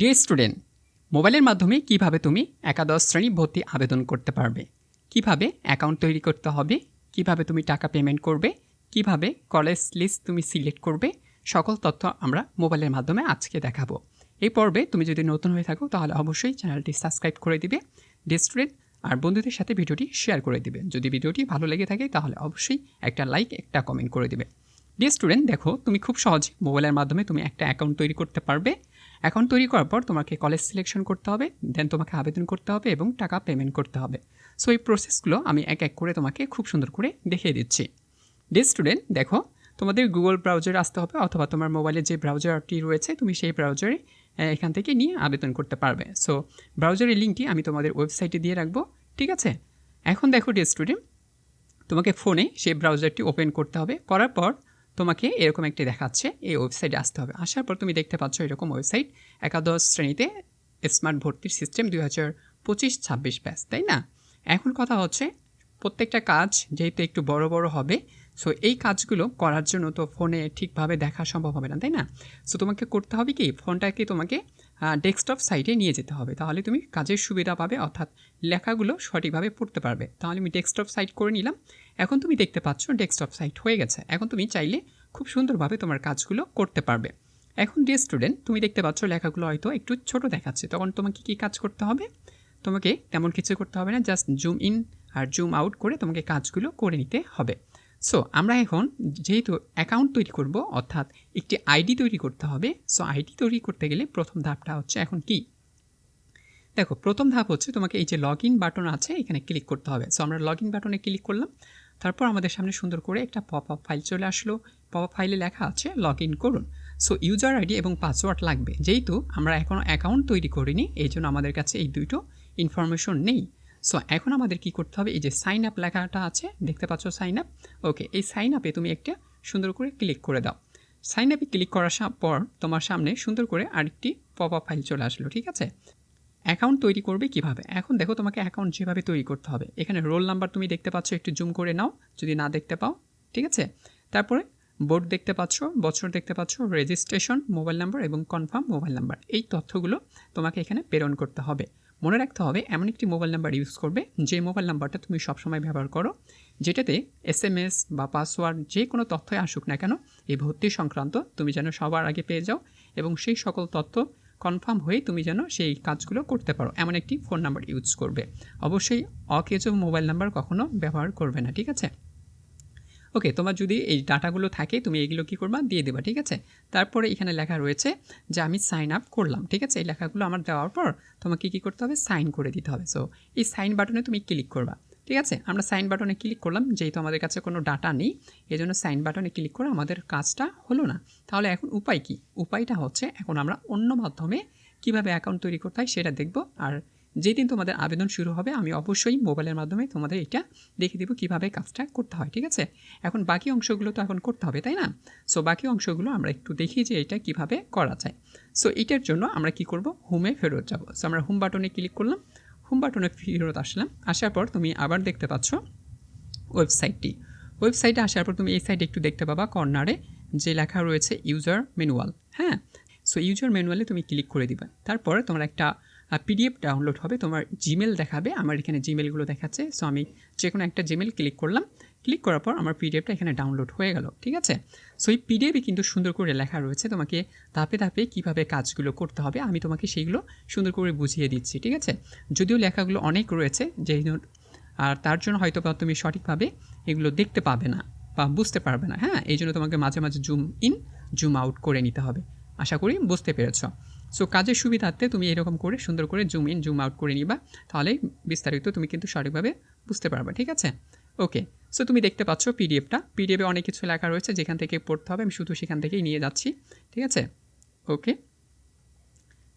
Dear student মোবাইলের মাধ্যমে কীভাবে তুমি একাদশ শ্রেণি ভর্তি আবেদন করতে পারবে? কীভাবে অ্যাকাউন্ট তৈরি করতে হবে? কীভাবে তুমি টাকা পেমেন্ট করবে? কীভাবে কলেজ লিস্ট তুমি সিলেক্ট করবে? সকল তথ্য আমরা মোবাইলের মাধ্যমে আজকে দেখাবো। এই পর্বে তুমি যদি নতুন হয়ে থাকো, তাহলে অবশ্যই চ্যানেলটি সাবস্ক্রাইব করে দিবে। ডিয়ার স্টুডেন্ট আর বন্ধুদের সাথে ভিডিওটি শেয়ার করে দিবে। যদি ভিডিওটি ভালো লেগে থাকে, তাহলে অবশ্যই একটা লাইক একটা কমেন্ট করে দিবে। ডিয়ার স্টুডেন্ট দেখো, তুমি খুব সহজ মোবাইলের মাধ্যমে তুমি একটা অ্যাকাউন্ট তৈরি করতে পারবে। অ্যাকাউন্ট তৈরি করার পর তোমাকে কলেজ সিলেকশন করতে হবে দেন তোমাকে আবেদন করতে হবে এবং টাকা পেমেন্ট করতে হবে। সো এই প্রসেসগুলো আমি এক এক করে তোমাকে খুব সুন্দর করে দেখিয়ে দিচ্ছি। ডে স্টুডেন্ট দেখো, তোমাদের গুগল ব্রাউজারে আসতে হবে অথবা তোমার মোবাইলে যে ব্রাউজারটি রয়েছে, তুমি সেই ব্রাউজারে এখান থেকে নিয়ে আবেদন করতে পারবে। সো ব্রাউজারের লিঙ্কটি আমি তোমাদের ওয়েবসাইটে দিয়ে রাখব, ঠিক আছে? এখন দেখো ডে স্টুডেন্ট তোমাকে ফোনে সেই ব্রাউজারটি ওপেন করতে হবে। করার পর তোমাকে এরকম একটি দেখাচ্ছে, এই ওয়েবসাইটে আসতে হবে। আসার পর তুমি দেখতে পাচ্ছ এরকম ওয়েবসাইট একাদশ শ্রেণীতে স্মার্ট ভর্তির সিস্টেম দুই হাজার পঁচিশ ছাব্বিশ ব্যাস তাই না? এখন কথা হচ্ছে, প্রত্যেকটা কাজ যেহেতু একটু বড় বড় হবে সো এই কাজগুলো করার জন্য তো ফোনে ঠিকভাবে দেখা সম্ভব হবে না, তাই না? সো তোমাকে করতে হবে কি ফোনটাকে তোমাকে ডেস্কটপ সাইটে নিয়ে যেতে হবে। তাহলে তুমি কাজের সুবিধা পাবে, অর্থাৎ লেখাগুলো সঠিকভাবে পড়তে পারবে। তাহলে আমি ডেস্কটপ সাইট করে নিলাম। এখন তুমি দেখতে পাচ্ছ ডেস্কটপ সাইট হয়ে গেছে। এখন তুমি চাইলে খুব সুন্দরভাবে তোমার কাজগুলো করতে পারবে। এখন যে স্টুডেন্ট তুমি দেখতে পাচ্ছ লেখাগুলো হয়তো একটু ছোট দেখাচ্ছে। তখন তোমাকে কী কাজ করতে হবে? তোমাকে তেমন কিছু করতে হবে না জাস্ট জুম ইন আর জুম আউট করে তোমাকে কাজগুলো করে নিতে হবে। সো আমরা এখন যেহেতু অ্যাকাউন্ট তৈরি করব, অর্থাৎ একটি আইডি তৈরি করতে হবে সো আইডি তৈরি করতে গেলে প্রথম ধাপটা হচ্ছে এখন কি? দেখো, প্রথম ধাপ হচ্ছে তোমাকে এই যে লগ ইন বাটন আছে, এখানে ক্লিক করতে হবে। সো আমরা লগ ইন বাটনে ক্লিক করলাম, তারপর আমাদের সামনে সুন্দর করে একটা পপ আপ ফাইল চলে আসলো। পপ আপ ফাইলে লেখা আছে লগ ইন করুন সো ইউজার আইডি এবং পাসওয়ার্ড লাগবে। যেহেতু আমরা এখনও অ্যাকাউন্ট তৈরি করিনি এই জন্য আমাদের কাছে এই দুটো ইনফরমেশন নেই। সো এখন আমাদের কি করতে হবে? এই যে সাইন আপ লেখাটা আছে, দেখতে পাচ্ছ সাইন আপ ওকে এই সাইন আপে তুমি একটা সুন্দর করে ক্লিক করে দাও। সাইন আপে ক্লিক করার পর তোমার সামনে সুন্দর করে আরেকটি পপ আপ ফাইল চলে আসলো, ঠিক আছে? অ্যাকাউন্ট তৈরি করবে কীভাবে? এখন দেখো তোমাকে অ্যাকাউন্ট যেভাবে তৈরি করতে হবে। এখানে রোল নাম্বার তুমি দেখতে পাচ্ছ, একটু জুম করে নাও, যদি না দেখতে পাও, ঠিক আছে? তারপরে বোর্ড দেখতে পাচ্ছ, বছর দেখতে পাচ্ছ রেজিস্ট্রেশন মোবাইল নাম্বার এবং কনফার্ম মোবাইল নাম্বার এই তথ্যগুলো তোমাকে এখানে প্রেরণ করতে হবে। মনে রাখতে হবে, এমন একটি মোবাইল নাম্বার ইউজ করবে, যে মোবাইল নাম্বারটা তুমি সবসময় ব্যবহার করো, যেটাতে এস এম এস বা পাসওয়ার্ড যে কোনো তথ্যই আসুক না কেন, এই ভর্তি সংক্রান্ত তুমি যেন সবার আগে পেয়ে যাও এবং সেই সকল তথ্য কনফার্ম হয়ে তুমি যেন সেই কাজগুলো করতে পারো, এমন একটি ফোন নাম্বার ইউজ করবে। অবশ্যই অকেজো মোবাইল নাম্বার কখনো ব্যবহার করবে না, ঠিক আছে? ওকে তোমার যদি এই ডাটাগুলো থাকে, তুমি এগুলো কী করবা? দিয়ে দেবা, ঠিক আছে? তারপরে এখানে লেখা রয়েছে যে, আমি সাইন আপ করলাম ঠিক আছে? এই লেখাগুলো আমার দেওয়ার পর তোমাকে কী করতে হবে? সাইন করে দিতে হবে। সো এই সাইন বাটনে তুমি ক্লিক করবা, ঠিক আছে? আমরা সাইন বাটনে ক্লিক করলাম, যেহেতু আমাদের কাছে কোনো ডাটা নেই এই জন্য সাইন বাটনে ক্লিক করে আমাদের কাজটা হলো না। তাহলে এখন উপায় কি? উপায়টা হচ্ছে, এখন আমরা অন্য মাধ্যমে কীভাবে অ্যাকাউন্ট তৈরি করতে হয় সেটা দেখব, আর যেদিন তোমাদের আবেদন শুরু হবে, আমি অবশ্যই মোবাইলের মাধ্যমে তোমাদের এটা দেখে দেবো কীভাবে কাজটা করতে হয়, ঠিক আছে? এখন বাকি অংশগুলো তো এখন করতে হবে, তাই না? সো বাকি অংশগুলো আমরা একটু দেখি যে এটা কীভাবে করা যায়। সো এটার জন্য আমরা কি করব? হোমে ফেরত যাব। সো আমরা হোম বাটনে ক্লিক করলাম। হোম বাটনে ফেরত আসলাম। আসার পর তুমি আবার দেখতে পাচ্ছ ওয়েবসাইটটি ওয়েবসাইটে আসার পর তুমি এই সাইডে একটু দেখতে পাবা কর্নারে যে লেখা রয়েছে ইউজার ম্যানুয়াল হ্যাঁ? সো ইউজার ম্যানুয়ালে তুমি ক্লিক করে দিবে। তারপর তোমার একটা পিডিএফ ডাউনলোড হবে, তোমার জিমেল দেখাবে, আমার এখানে জিমেলগুলো দেখাচ্ছে। সো আমি যে কোনো একটা জিমেল ক্লিক করলাম ক্লিক করার পর আমার পিডিএফটা এখানে ডাউনলোড হয়ে গেল, ঠিক আছে? সো এই পিডিএফে কিন্তু সুন্দর করে লেখা রয়েছে, তোমাকে ধাপে ধাপে কীভাবে কাজগুলো করতে হবে, আমি তোমাকে সেইগুলো সুন্দর করে বুঝিয়ে দিচ্ছি, ঠিক আছে? যদিও লেখাগুলো অনেক রয়েছে যেই আর তার জন্য হয়তো বা তুমি সঠিকভাবে এগুলো দেখতে পাবে না বা বুঝতে পারবে না হ্যাঁ? এই জন্য তোমাকে মাঝে মাঝে জুম ইন জুম আউট করে নিতে হবে, আশা করি বুঝতে পেরেছ। সো কাজের সুবিধার্থে তুমি এরকম করে সুন্দর করে জুম ইন জুম আউট করে নিবা। তাহলে বিস্তারিত তুমি কিন্তু সঠিকভাবে বুঝতে পারবে, ঠিক আছে? ওকে সো তুমি দেখতে পাচ্ছ পিডিএফটা। পিডিএফে অনেক কিছু লেখা রয়েছে, যেখান থেকে পড়তে হবে। আমি শুধু সেখান থেকেই নিয়ে যাচ্ছি, ঠিক আছে? ওকে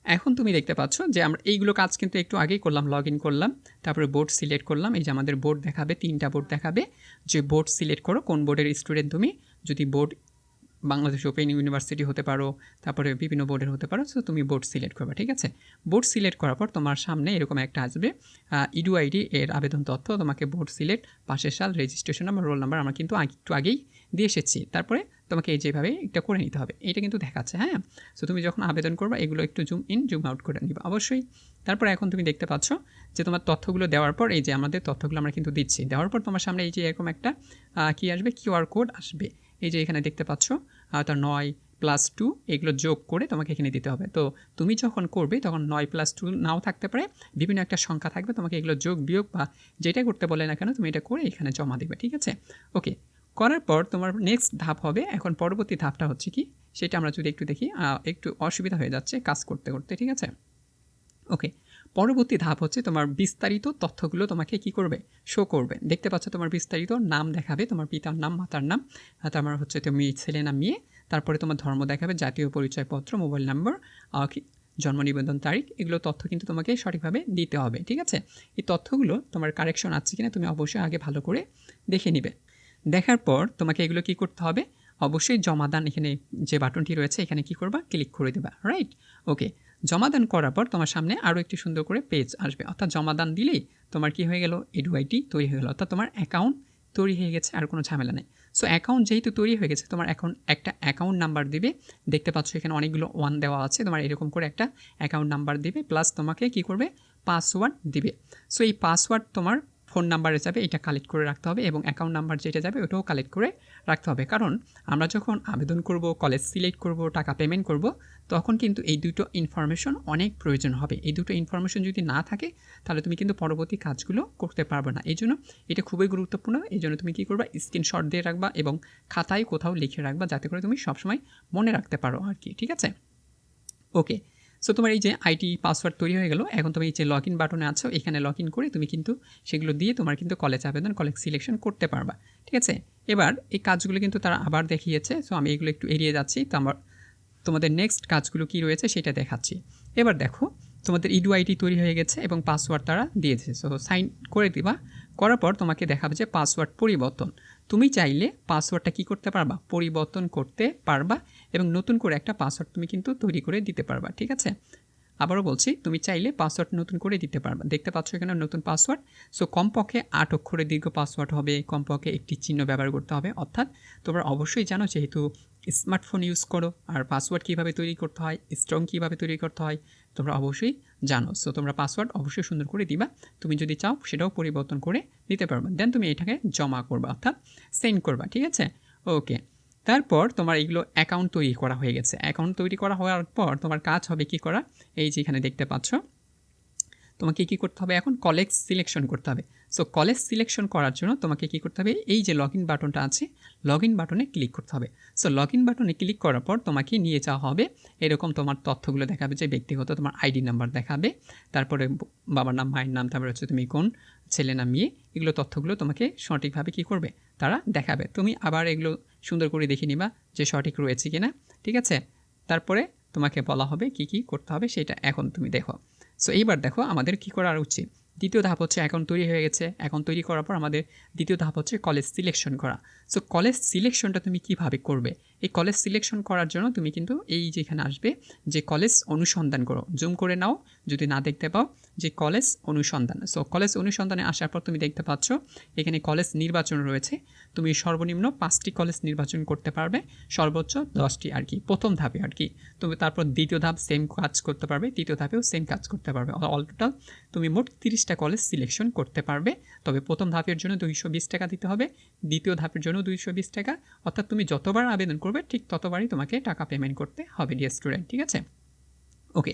এখন তুমি দেখতে পাচ্ছ যে আমরা এইগুলো কাজ কিন্তু একটু আগেই করলাম লগ ইন করলাম, তারপরে বোর্ড সিলেক্ট করলাম। এই যে আমাদের বোর্ড দেখাবে, তিনটা বোর্ড দেখাবে। যে বোর্ড সিলেক্ট করো, কোন বোর্ডের স্টুডেন্ট তুমি যদি বোর্ড বাংলাদেশ ওপেন ইউনিভার্সিটি হতে পারো, তারপরে বিভিন্ন বোর্ডের হতে পারো সো তুমি বোর্ড সিলেক্ট করবে, ঠিক আছে? বোর্ড সিলেক্ট করার পর তোমার সামনে এরকম একটা আসবে ইডু আইডি এর আবেদন তথ্য, তোমাকে বোর্ড সিলেক্ট, পাশের সাল রেজিস্ট্রেশন নাম্বার রোল নাম্বার আমরা কিন্তু একটু আগেই দিয়ে এসেছি। তারপরে তোমাকে এই যেভাবে এটা করে নিতে হবে, এটা কিন্তু দেখাচ্ছে হ্যাঁ? সো তুমি যখন আবেদন করবে, এগুলো একটু জুম ইন জুম আউট করে নিবে, অবশ্যই। তারপর এখন তুমি দেখতে পাচ্ছ যে তোমার তথ্যগুলো দেওয়ার পর, এই যে আমাদের তথ্যগুলো আমরা কিন্তু দিচ্ছি, দেওয়ার পর তোমার সামনে এই যে এরকম একটা কি আসবে কিউআর কোড আসবে। এই যে এখানে দেখতে পাচ্ছ তার নয় প্লাস টু এগুলো যোগ করে তোমাকে এখানে দিতে হবে। তো তুমি যখন করবে, তখন নয় প্লাস টু নাও থাকতে পারে। বিভিন্ন একটা সংখ্যা থাকবে, তোমাকে এগুলো যোগ, বিয়োগ বা যেটা করতে বলে না কেন, তুমি এটা করে এখানে জমা দেবে, ঠিক আছে? ওকে করার পর তোমার নেক্সট ধাপ হবে, এখন পরবর্তী ধাপটা হচ্ছে কি? সেটা আমরা যদি একটু দেখি একটু অসুবিধা হয়ে যাচ্ছে কাজ করতে করতে, ঠিক আছে? ওকে পরবর্তী ধাপ হচ্ছে তোমার বিস্তারিত তথ্যগুলো তোমাকে কি করবে? শো করবে। দেখতে পাচ্ছ তোমার বিস্তারিত নাম দেখাবে, তোমার পিতার নাম, মাতার নাম তোমার হচ্ছে তুমি ছেলে নাম মেয়ে, তারপরে তোমার ধর্ম দেখাবে, জাতীয় পরিচয়পত্র মোবাইল নাম্বার জন্ম নিবন্ধন তারিখ, এগুলো তথ্য কিন্তু তোমাকে সঠিকভাবে দিতে হবে, ঠিক আছে? এই তথ্যগুলো তোমার কারেকশন আছে কিনা তুমি অবশ্যই আগে ভালো করে দেখে নিবে। দেখার পর তোমাকে এগুলো কি করতে হবে? অবশ্যই জমাদান এখানে যে বাটনটি রয়েছে, এখানে কি করবা? ক্লিক করে দেবা রাইট ওকে জমাদান করার পর তোমার সামনে আরও একটি সুন্দর করে পেজ আসবে। অর্থাৎ জমাদান দিলেই তোমার কি হয়ে গেল? এডুআইটি তৈরি হয়ে গেলো। অর্থাৎ তোমার অ্যাকাউন্ট তৈরি হয়ে গেছে, আর কোনো ঝামেলা নেই। সো অ্যাকাউন্ট যেহেতু তৈরি হয়ে গেছে, তোমার এখন একটা অ্যাকাউন্ট নাম্বার দিবে। দেখতে পাচ্ছ এখানে অনেকগুলো ওয়ান দেওয়া আছে, তোমার এরকম করে একটা অ্যাকাউন্ট নাম্বার দিবে প্লাস তোমাকে কি করবে? পাসওয়ার্ড দিবে। সো এই পাসওয়ার্ড তোমার ফোন নাম্বারে যাবে, এটা কালেক্ট করে রাখতে হবে এবং অ্যাকাউন্ট নাম্বার যেটা যাবে, ওটাও কালেক্ট করে রাখতে হবে। কারণ আমরা যখন আবেদন করব কলেজ সিলেক্ট করব, টাকা পেমেন্ট করব, তখন কিন্তু এই দুটো ইনফরমেশন অনেক প্রয়োজন হবে। এই দুটো ইনফরমেশন যদি না থাকে, তাহলে তুমি কিন্তু পরবর্তী কাজগুলো করতে পারবে না। এই জন্য এটা খুবই গুরুত্বপূর্ণ। এই জন্য তুমি কী করবা স্ক্রিনশট দিয়ে রাখবা এবং খাতায় কোথাও লিখে রাখবা, যাতে করে তুমি সবসময় মনে রাখতে পারো আর কি, ঠিক আছে? ওকে সো তোমার এই যে আইটি পাসওয়ার্ড তৈরি হয়ে গেল, এখন তুমি এই যে লগ ইন বাটনে আছো, এখানে লগ ইন করে তুমি কিন্তু সেগুলো দিয়ে তোমার কিন্তু কলেজ আবেদন কলেজ সিলেকশন করতে পারবা, ঠিক আছে? এবার এই কাজগুলো কিন্তু তারা আবার দেখিয়েছে সো আমি এগুলো একটু এড়িয়ে যাচ্ছি, তো আমার, তোমাদের নেক্সট কাজগুলো কি রয়েছে সেটা দেখাচ্ছি। এবার দেখো, তোমাদের ইডু আইডি তৈরি হয়ে গেছে এবং পাসওয়ার্ড তারা দিয়েছে সো সাইন করে দিবা, করার পর তোমাকে দেখাবে যে পাসওয়ার্ড পরিবর্তন। তুমি চাইলে পাসওয়ার্ডটা কি করতে পারবা? পরিবর্তন করতে পারবা এবং নতুন করে একটা পাসওয়ার্ড তুমি কিন্তু তৈরি করে দিতে পারবা, ঠিক আছে? আবারও বলছি, তুমি চাইলে পাসওয়ার্ড নতুন করে দিতে পারবা। দেখতে পাচ্ছ এখানে নতুন পাসওয়ার্ড সো কমপক্ষে আট অক্ষরে দীর্ঘ পাসওয়ার্ড হবে, কমপক্ষে একটি চিহ্ন ব্যবহার করতে হবে। অর্থাৎ তোমরা অবশ্যই জানো যেহেতু স্মার্টফোন ইউজ করো, আর পাসওয়ার্ড কীভাবে তৈরি করতে হয় স্ট্রং কীভাবে তৈরি করতে হয়, তোমরা অবশ্যই জানো। সো তোমরা পাসওয়ার্ড অবশ্যই সুন্দর করে দিবা। তুমি যদি চাও, সেটাও পরিবর্তন করে দিতে পারবে। দেন তুমি এটাকে জমা করবা, অর্থাৎ সেন্ড করবা, ঠিক আছে? ওকে তারপর তোমার এইগুলো অ্যাকাউন্ট তৈরি করা হয়ে গেছে। অ্যাকাউন্ট তৈরি করা হওয়ার পর তোমার কাজ হবে কি করা? এই যে এখানে দেখতে পাচ্ছ। তোমাকে কী করতে হবে? এখন কলেজ সিলেকশন করতে হবে। সো কলেজ সিলেকশন করার জন্য তোমাকে কী করতে হবে? এই যে লগ ইন বাটনটা আছে লগ ইন বাটনে ক্লিক করতে হবে। সো লগ ইন বাটনে ক্লিক করার পর তোমাকে নিয়ে যাওয়া হবে। এরকম তোমার তথ্যগুলো দেখাবে যে ব্যক্তিগত তোমার আইডি নাম্বার দেখাবে। তারপরে বাবার নাম, মায়ের নাম, তারপরে হচ্ছে তুমি কোন ছেলে নাম মেয়ে, এগুলো তথ্যগুলো তোমাকে সঠিকভাবে কি করবে? তারা দেখাবে। তুমি আবার এগুলো সুন্দর করে দেখে নিবা যে সঠিক রয়েছে কিনা। ঠিক আছে? তারপরে তোমাকে বলা হবে কি কি করতে হবে, সেটা এখন তুমি দেখো। সো এইবার দেখো আমাদের কী করা উচিত? দ্বিতীয় ধাপ হচ্ছে এখন তৈরি হয়ে গেছে। এখন তৈরি করার পর আমাদের দ্বিতীয় ধাপ হচ্ছে কলেজ সিলেকশন করা। সো কলেজ সিলেকশনটা তুমি কীভাবে করবে? এই কলেজ সিলেকশন করার জন্য তুমি কিন্তু এই যেখানে আসবে, যে কলেজ অনুসন্ধান করো। জুম করে নাও, যদি না দেখতে পাও, যে কলেজ অনুসন্ধান। সো কলেজ অনুসন্ধানে আসার পর তুমি দেখতে পাচ্ছ, এখানে কলেজ নির্বাচন রয়েছে। তুমি সর্বনিম্ন পাঁচটি কলেজ নির্বাচন করতে পারবে, সর্বোচ্চ দশটি আর কি। প্রথম ধাপে আর কি। তুমি তারপর দ্বিতীয় ধাপ সেম কাজ করতে পারবে, তৃতীয় ধাপেও সেম কাজ করতে পারবে। অল টোটাল তুমি মোট তিরিশটা কলেজ সিলেকশন করতে পারবে। তবে প্রথম ধাপের জন্য দুইশো বিশ টাকা দিতে হবে, দ্বিতীয় ধাপের জন্য দুইশো বিশ টাকা। অর্থাৎ তুমি যতবার আবেদন করবে ঠিক ততবারই তোমাকে টাকা পেমেন্ট করতে হবে ডিয়ার স্টুডেন্ট ঠিক আছে? ওকে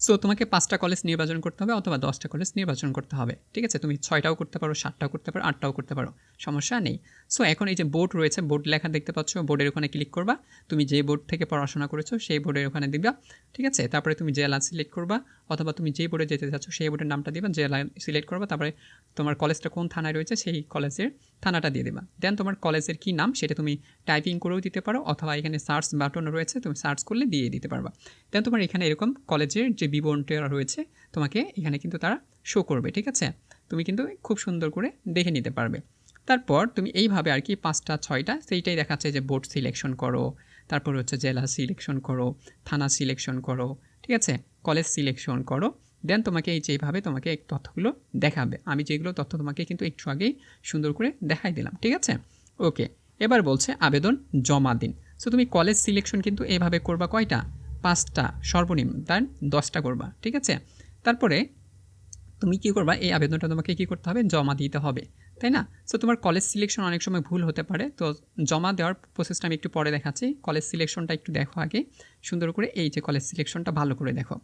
সো তোমাকে পাঁচটা কলেজ নির্বাচন করতে হবে অথবা দশটা কলেজ নির্বাচন করতে হবে। ঠিক আছে? তুমি ছয়টাও করতে পারো, সাতটাও করতে পারো, আটটাও করতে পারো। সমস্যা নেই। সো এখন এই যে বোর্ড রয়েছে বোর্ড লেখা দেখতে পাচ্ছ বোর্ডের ওখানে ক্লিক করবা। তুমি যে বোর্ড থেকে পড়াশোনা করেছ, সেই বোর্ডের ওখানে দিবা। ঠিক আছে? তারপরে তুমি জেলা সিলেক্ট করবা অথবা তুমি যে বোর্ডে যেতে চাচ্ছ, সেই বোর্ডের নামটা দিবা, জেলা সিলেক্ট করবা। তারপরে তোমার কলেজটা কোন থানায় রয়েছে, সেই কলেজের থানাটা দিয়ে দেবা। দেন তোমার কলেজের কী নাম, সেটা তুমি টাইপিং করেও দিতে পারো অথবা এখানে সার্চ বাটন রয়েছে, তুমি সার্চ করলে দিয়ে দিতে পারবা। দেন তোমার এখানে এরকম কলেজের যে বিবরণটা রয়েছে, তোমাকে এখানে কিন্তু তারা শো করবে, ঠিক আছে? তুমি কিন্তু খুব সুন্দর করে দেখে নিতে পারবে। তারপর তুমি এইভাবে আর কি পাঁচটা, ছয়টা, সেইটাই দেখাচ্ছে যে বোর্ড সিলেকশন করো, তারপর হচ্ছে জেলা সিলেকশন করো, থানা সিলেকশন করো, ঠিক আছে? কলেজ সিলেকশন করো দেন তোমাকে এই যেভাবে তোমাকে এই তথ্যগুলো দেখাবে। আমি যেগুলো তথ্য তোমাকে কিন্তু একটু আগেই সুন্দর করে দেখাই দিলাম, ঠিক আছে? ওকে এবার বলছে আবেদন জমা দিন। সো তুমি কলেজ সিলেকশন কিন্তু এভাবে করবা কয়টা? পাঁচটা সর্বনিম্ন তার দশটা করবা, ঠিক আছে? তারপরে তুমি কি করবা, এই আবেদনটা তোমাকে কি করতে হবে? জমা দিতে হবে, তাই না? সো তোমার কলেজ সিলেকশন অনেক সময় ভুল হতে পারে, তো জমা দেওয়ার প্রসেসটা আমি একটু পরে দেখাচ্ছি। কলেজ সিলেকশনটা একটু দেখো আগে, সুন্দর করে। এই যে কলেজ সিলেকশনটা ভালো করে দেখো।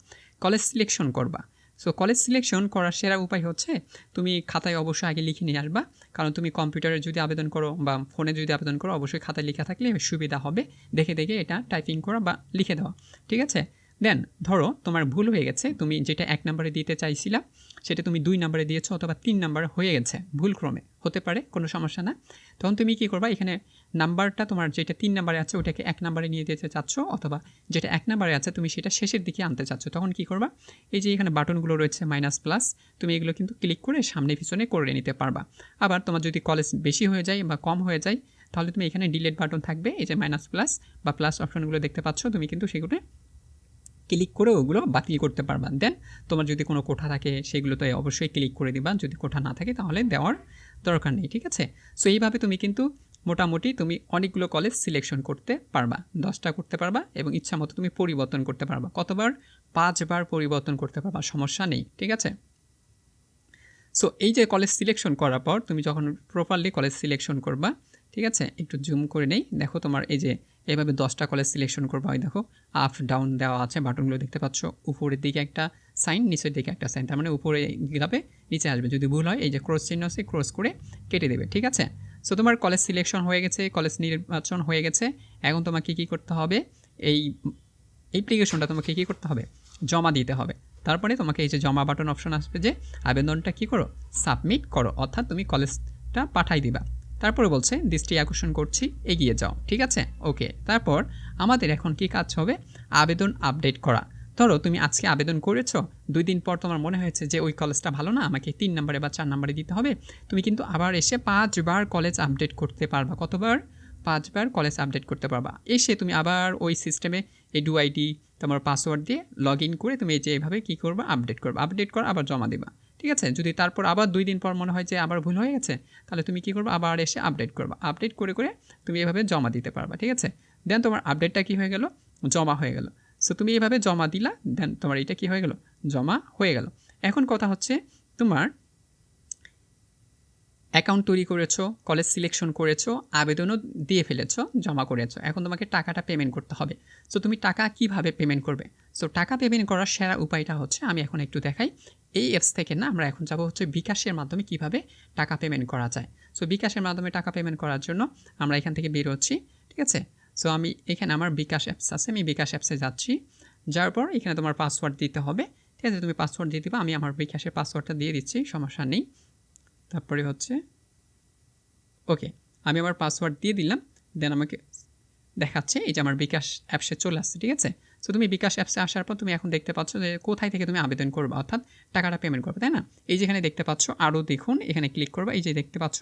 কলেজ সিলেকশন করবা। সো কলেজ সিলেকশন করার সেরা উপায় হচ্ছে তুমি খাতায় অবশ্যই আগে লিখে নিয়ে আসবা। কারণ তুমি কম্পিউটারে যদি আবেদন করো বা ফোনে যদি আবেদন করো, অবশ্যই খাতায় লেখা থাকলে সুবিধা হবে। দেখে দেখে এটা টাইপিং করা বা লিখে দেওয়া ঠিক আছে? দেন ধরো তোমার ভুল হয়ে গেছে, তুমি যেটা এক নম্বরে দিতে চাইছিলা, সেটা তুমি দুই নম্বরে দিয়েছ অথবা তিন নাম্বার হয়ে গেছে ভুল ক্রমে হতে পারে, কোনো সমস্যা না। তখন তুমি কী করবা? এখানে নাম্বারটা তোমার যেটা তিন নাম্বারে আছে, ওটাকে এক নাম্বারে নিয়ে যেতে চাচ্ছ অথবা যেটা এক নাম্বারে আছে, তুমি সেটা শেষের দিকে আনতে চাচ্ছ। তখন কী করবা? এই যে এখানে বাটনগুলো রয়েছে মাইনাস প্লাস, তুমি এগুলো কিন্তু ক্লিক করে সামনে পিছনে করে নিতে পারবা। আবার তোমার যদি কলেজ বেশি হয়ে যায় বা কম হয়ে যায়, তাহলে তুমি এখানে ডিলেট বাটন থাকবে, এই যে মাইনাস প্লাস বা প্লাস অপশনগুলো দেখতে পাচ্ছ, তুমি কিন্তু সেগুলো ক্লিক করে ওগুলো বাতিল করতে পারবা। দেন তোমার যদি কোনো কোঠা থাকে, সেগুলো সেগুলোতে অবশ্যই ক্লিক করে দিবা। যদি কোঠা না থাকে, তাহলে দেওয়ার দরকার নেই, ঠিক আছে? সো এইভাবে তুমি কিন্তু মোটামুটি তুমি অনেকগুলো কলেজ সিলেকশন করতে পারবা। দশটা করতে পারবা এবং ইচ্ছা মতো তুমি পরিবর্তন করতে পারবা। কতবার? পাঁচবার পরিবর্তন করতে পারবা, সমস্যা নেই, ঠিক আছে? সো এই যে কলেজ সিলেকশন করার পর তুমি যখন প্রপারলি কলেজ সিলেকশন করবা, ঠিক আছে? একটু জুম করে নেই। দেখো তোমার এই যে এভাবে দশটা কলেজ সিলেকশন করবা। ওই দেখো আপ ডাউন দেওয়া আছে বাটনগুলো দেখতে পাচ্ছ। উপরের দিকে একটা সাইন নিচের দিকে একটা সাইন তার মানে উপরে যাবে নিচে আসবে। যদি ভুল হয়, এই যে ক্রস চিহ্ন আছে ক্রস করে কেটে দেবে, ঠিক আছে? সো তোমার কলেজ সিলেকশন হয়ে গেছে কলেজ নির্বাচন হয়ে গেছে। এখন তোমাকে কী করতে হবে? এই অ্যাপ্লিকেশনটা তোমাকে কী করতে হবে? জমা দিতে হবে। তারপরে তোমাকে এই যে জমা বাটন অপশন আসবে যে আবেদনটা কী করো? সাবমিট করো। অর্থাৎ তুমি কলেজটা পাঠাই দিবা। তারপরে বলছে, দৃষ্টি আকর্ষণ করছি, এগিয়ে যাও। ঠিক আছে? ওকে তারপর আমাদের এখন কি কাজ হবে? আবেদন আপডেট করা। ধরো, তুমি আজকে আবেদন করেছ, দুই দিন পর তোমার মনে হয়েছে যে ওই কলেজটা ভালো না, আমাকে তিন নম্বরে বা চার নম্বরে দিতে হবে, তুমি কিন্তু আবার এসে পাঁচবার কলেজ আপডেট করতে পারবা। কতবার? পাঁচবার কলেজ আপডেট করতে পারবা। এসে তুমি আবার ওই সিস্টেমে এডু আইডি তোমার পাসওয়ার্ড দিয়ে লগ ইন করে তুমি এই যে এইভাবে কী করবা আপডেট করবা। আপডেট করা, আবার জমা দেবা। ঠিক আছে? যদি তারপর আবার দুই দিন পর মনে হয় যে আবার ভুল হয়ে গেছে, তাহলে তুমি কী করবে? আবার এসে আপডেট করবা। আপডেট করে করে তুমি এভাবে জমা দিতে পারবা। ঠিক আছে? দেন তোমার আপডেটটা কী হয়ে গেল? জমা হয়ে গেল। সো তুমি এভাবে জমা দিলা দেন তোমার এটা কি হয়ে গেল? জমা হয়ে গেল। এখন কথা হচ্ছে, তোমার অ্যাকাউন্ট তৈরি করেছ কলেজ সিলেকশন করেছ, আবেদনও দিয়ে ফেলেছো, জমা করেছ। এখন তোমাকে টাকাটা পেমেন্ট করতে হবে। সো তুমি টাকা কীভাবে পেমেন্ট করবে? সো টাকা পেমেন্ট করার সেরা উপায়টা হচ্ছে, আমি এখন একটু দেখাই। এই অ্যাপস থেকে না, আমরা এখন যাব হচ্ছে বিকাশের মাধ্যমে কীভাবে টাকা পেমেন্ট করা যায়। সো বিকাশের মাধ্যমে টাকা পেমেন্ট করার জন্য আমরা এখান থেকে বেরোচ্ছি, ঠিক আছে? সো আমি এখানে আমার বিকাশ অ্যাপস আছে, আমি বিকাশ অ্যাপসে যাচ্ছি। যার পর এখানে তোমার পাসওয়ার্ড দিতে হবে। ঠিক আছে, তুমি পাসওয়ার্ড দিয়ে দিবা, আমি আমার বিকাশের পাসওয়ার্ডটা দিয়ে দিচ্ছি, সমস্যা নেই। তারপরে হচ্ছে, ওকে, আমি আমার পাসওয়ার্ড দিয়ে দিলাম দেন আমাকে দেখাচ্ছে, এই যে আমার বিকাশ অ্যাপসে চলে আসছে, ঠিক আছে? সো তুমি বিকাশ অ্যাপসে আসার পর তুমি এখন দেখতে পাচ্ছ যে কোথায় থেকে তুমি আবেদন করবে, অর্থাৎ টাকাটা পেমেন্ট করবে, তাই না? এই যেখানে দেখতে পাচ্ছ, আরও দেখুন, এখানে ক্লিক করবে, এই যে দেখতে পাচ্ছ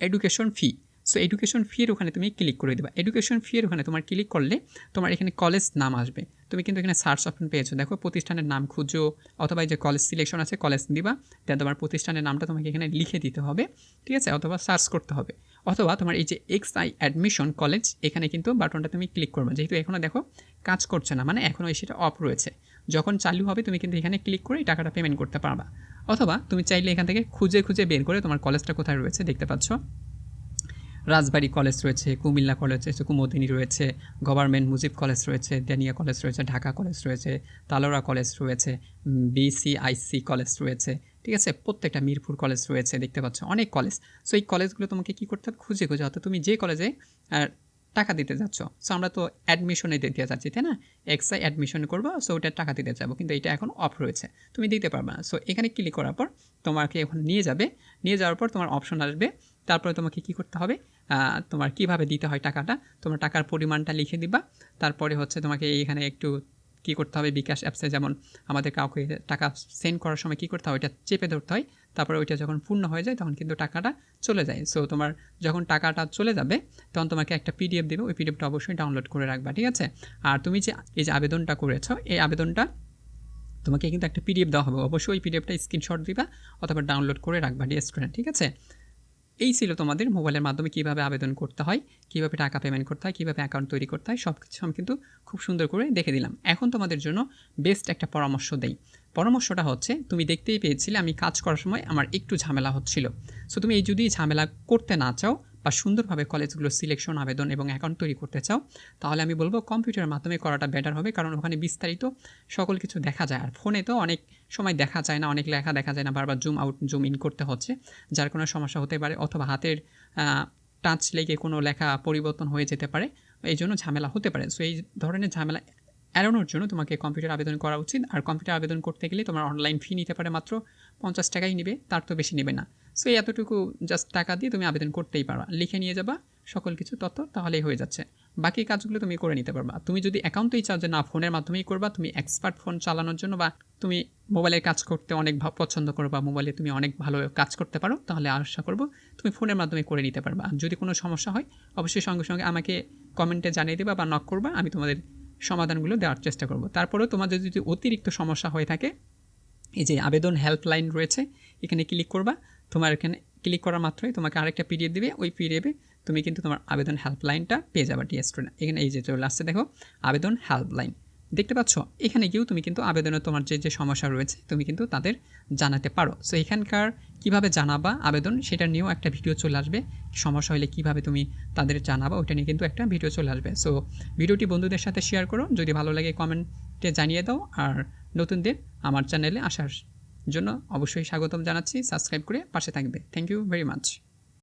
এডুকেশন ফি সো এডুকেশন ফির ওখানে তুমি ক্লিক করে দেবা। এডুকেশন ফির ওখানে তোমার ক্লিক করলে তোমার এখানে কলেজ নাম আসবে। তুমি কিন্তু এখানে সার্চ অপশন পেয়েছ। দেখো, প্রতিষ্ঠানের নাম খুঁজো, অথবা এই যে কলেজ সিলেকশন আছে কলেজ দিবা। দেন তোমার প্রতিষ্ঠানের নামটা তোমাকে এখানে লিখে দিতে হবে, ঠিক আছে? অথবা সার্চ করতে হবে। অথবা তোমার এই যে এক্স আই অ্যাডমিশন কলেজ এখানে কিন্তু বাটনটা তুমি ক্লিক করবে। যেহেতু এখনও দেখো, কাজ করছে না মানে এখনও সেটা অফ রয়েছে। যখন চালু হবে, তুমি কিন্তু এখানে ক্লিক করে টাকাটা পেমেন্ট করতে পারবা। অথবা তুমি চাইলে এখান থেকে খুঁজে খুঁজে বের করে তোমার কলেজটা কোথায় রয়েছে, দেখতে পাচ্ছ? রাজবাড়ি কলেজ রয়েছে, কুমিল্লা কলেজ রয়েছে, কুমোদিনী রয়েছে, গভর্নমেন্ট মুজিব কলেজ রয়েছে, দেনিয়া কলেজ রয়েছে, ঢাকা কলেজ রয়েছে তালোরা কলেজ রয়েছে বিসিআইসি কলেজ রয়েছে, ঠিক আছে? প্রত্যেকটা মিরপুর কলেজ রয়েছে, দেখতে পাচ্ছ, অনেক কলেজ। সো এই কলেজগুলো তোমাকে কী করতে হবে? খুঁজে খুঁজে, অর্থাৎ তুমি যে কলেজে টাকা দিতে যাচ্ছ। সো আমরা তো অ্যাডমিশনে দিতে যাচ্ছি, তাই না? এক্সআই অ্যাডমিশন করব সো ওটা টাকা দিতে যাব, কিন্তু এটা এখন অফ রয়েছে। তুমি দিতে পারবে না। সো এখানে ক্লিক করার পর তোমাকে এখন নিয়ে যাবে, নিয়ে যাওয়ার পর তোমার অপশন আসবে তারপরে তোমাকে কি করতে হবে? তোমার কীভাবে দিতে হয় টাকাটা? তোমার টাকার পরিমাণটা লিখে দিবা। তারপরে হচ্ছে তোমাকে এখানে একটু কী করতে হবে? বিকাশ অ্যাপসে যেমন আমাদের কাউকে টাকা সেন্ড করার সময় কী করতে হয়? ওইটা চেপে ধরতে হয়। তারপরে ওইটা যখন পূর্ণ হয়ে যায়, তখন কিন্তু টাকাটা চলে যায়। সো তোমার যখন টাকাটা চলে যাবে, তখন তোমাকে একটা পিডিএফ দেবে। ওই পিডিএফটা অবশ্যই ডাউনলোড করে রাখবা, ঠিক আছে? আর তুমি যে, এই যে আবেদনটা করেছ, এই আবেদনটা তোমাকে কিন্তু একটা পিডিএফ দেওয়া হবে। অবশ্যই ওই পিডিএফটা স্ক্রিনশট দিবা অথবা ডাউনলোড করে রাখবা ডি স্টুডেন্ট ঠিক আছে? এই ছিল তোমাদের মোবাইলের মাধ্যমে কীভাবে আবেদন করতে হয়, কীভাবে টাকা পেমেন্ট করতে হয়, কীভাবে অ্যাকাউন্ট তৈরি করতে হয় সব কিছু আমি কিন্তু খুব সুন্দর করে দেখে দিলাম। এখন তোমাদের জন্য বেস্ট একটা পরামর্শ দেই। পরামর্শটা হচ্ছে, তুমি দেখতেই পেয়েছিলে আমি কাজ করার সময় আমার একটু ঝামেলা হচ্ছিল। সো তুমি এই যদি ঝামেলা করতে না চাও বা সুন্দরভাবে কলেজগুলো সিলেকশন আবেদন এবং অ্যাকাউন্ট তৈরি করতে চাও, তাহলে আমি বলব কম্পিউটারের মাধ্যমে করাটা বেটার হবে। কারণ ওখানে বিস্তারিত সকল কিছু দেখা যায়। আর ফোনে তো অনেক সময় দেখা যায় না, অনেক লেখা দেখা যায় না, বারবার জুম আউট জুম ইন করতে হচ্ছে, যার কোনো সমস্যা হতে পারে অথবা হাতের টাচ লেগে কোনো লেখা পরিবর্তন হয়ে যেতে পারে, এই জন্য ঝামেলা হতে পারে। সো এই ধরনের ঝামেলা এড়ানোর জন্য তোমাকে কম্পিউটার আবেদন করা উচিত। আর কম্পিউটার আবেদন করতে গেলে তোমার অনলাইন ফি নিতে পারে মাত্র পঞ্চাশ টাকাই নেবে, তার তো বেশি নেবে না। সো এতটুকু জাস্ট টাকা দিয়ে তুমি আবেদন করতেই পারবা। লিখে নিয়ে যাবা, সকল কিছু তথ্য তাহলেই হয়ে যাচ্ছে। বাকি কাজগুলো তুমি করে নিতে পারবা। তুমি যদি অ্যাকাউন্টেই চাও যে না, ফোনের মাধ্যমেই করবা, তুমি এক্সপার্ট ফোন চালানোর জন্য বা তুমি মোবাইলের কাজ করতে অনেক পছন্দ করো বা মোবাইলে তুমি অনেক ভালো কাজ করতে পারো, তাহলে আশা করব তুমি ফোনের মাধ্যমে করে নিতে পারবা। যদি কোনো সমস্যা হয়, অবশ্যই সঙ্গে সঙ্গে আমাকে কমেন্টে জানিয়ে দেবা বা নক করবা, আমি তোমাদের সমাধানগুলো দেওয়ার চেষ্টা করব। তারপরেও তোমাদের যদি অতিরিক্ত সমস্যা হয়ে থাকে, এই যে আবেদন হেল্পলাইন রয়েছে, এখানে ক্লিক করবা তোমার এখানে ক্লিক করা মাত্রই তোমাকে আরেকটা পিডিএফ দিবে। ওই পিডিএফে তুমি কিন্তু তোমার আবেদন হেল্পলাইনটা পেয়ে যাবে টি স্টুডেন্ট এখানে এই যে চলে আসছে, দেখো, আবেদন হেল্পলাইন দেখতে পাচ্ছ, এখানে গিয়েও তুমি কিন্তু আবেদনে তোমার যে যে সমস্যা রয়েছে, তুমি কিন্তু তাদের জানাতে পারো। সো এখানকার কীভাবে জানাবা আবেদন, সেটা নিয়েও একটা ভিডিও চলে আসবে। সমস্যা হলে কীভাবে তুমি তাদের জানাবা, ওইটা নিয়ে কিন্তু একটা ভিডিও চলে আসবে। সো ভিডিওটি বন্ধুদের সাথে শেয়ার করো। যদি ভালো লাগে কমেন্টে জানিয়ে দাও। আর নতুনদের আমার চ্যানেলে আসার জন্য অবশ্যই স্বাগতম জানাচ্ছি। সাবস্ক্রাইব করে পাশে থাকবে। Thank you very much